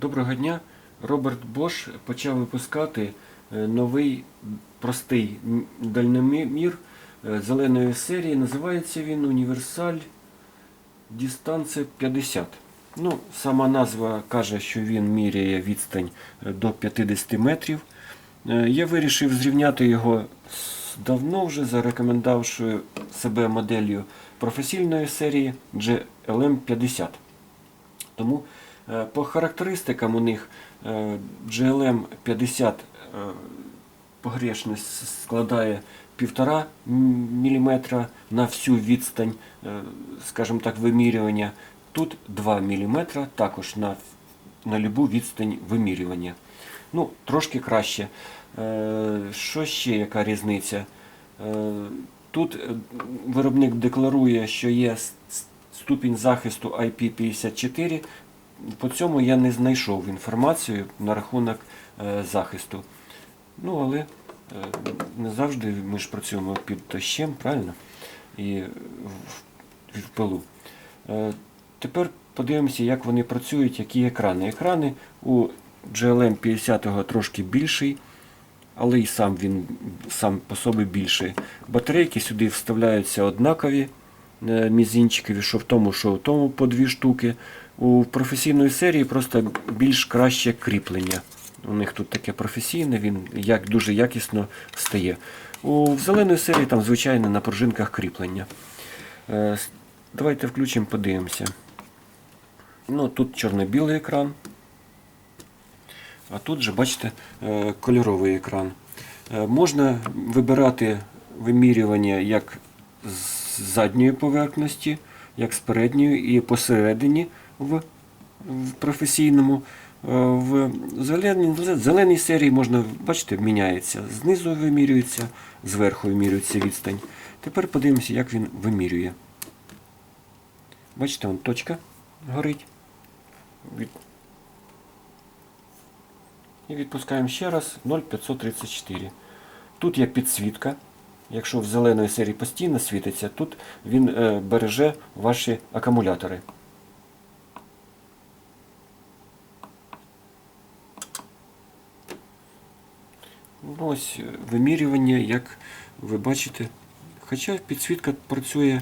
Доброго дня. Роберт Бош почав випускати е, новий простий дальномір е, зеленої серії. Називається він Універсаль Дистанція 50. Ну, сама назва каже, що він міряє відстань е, до 50 метрів. Я вирішив зрівняти його давно вже, зарекомендувавши себе моделлю професійної серії GLM 50. Тому по характеристикам у них е, GLM 50 е, погрешність складає 1,5 мм на всю відстань, е, скажімо так, вимірювання. Тут 2 мм також на, на любу відстань вимірювання. Ну, трошки краще. Е, Що ще яка різниця? Е, Тут е, виробник декларує, що є ступінь захисту IP54. По цьому я не знайшов інформацію на рахунок е, захисту. Ну, але е, не завжди ми ж працюємо під дощем, правильно? І в, пилу. Е, Тепер подивимося, як вони працюють, які екрани. Екрани у GLM 50 трошки більший, але і сам він сам по собі більший. Батарейки сюди вставляються однакові мізинчикові, що в тому, що в тому по дві штуки. У професійної серії просто більш краще кріплення. У них тут таке професійне, він як, дуже якісно стає. У зеленої серії там звичайно на пружинках кріплення. Е, Давайте включимо, подивимося. Ну, тут чорно-білий екран. А тут же, бачите, е, кольоровий екран. Е, Можна вибирати вимірювання як з задньої поверхності, як з передньої і посередині в, в професійному. Е, В зеленій, зеленій серії можна, бачите, міняється. Знизу вимірюється, зверху вимірюється відстань. Тепер подивимося, як він вимірює. Бачите, вон точка горить. І відпускаємо ще раз 0,534. Тут є підсвітка. Якщо в зеленої серії постійно світиться, тут він е, береже ваші акумулятори. Ось е, вимірювання, як ви бачите. Хоча підсвітка працює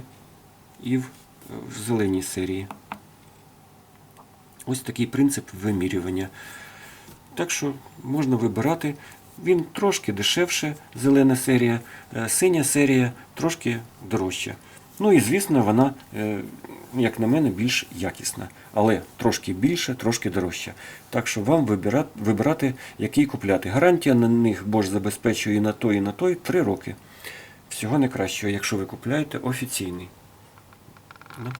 і в, е, в зеленій серії. Ось такий принцип вимірювання. Так що можна вибирати. Він трошки дешевше, зелена серія, е, синя серія трошки дорожча. Ну і звісно, вона, як на мене, більш якісна. Але трошки більше, трошки дорожча. Так що вам вибирати, вибирати, який купляти. Гарантія на них Бож, забезпечує і на той, і на той 3 роки. Всього найкращого, якщо ви купляєте офіційний.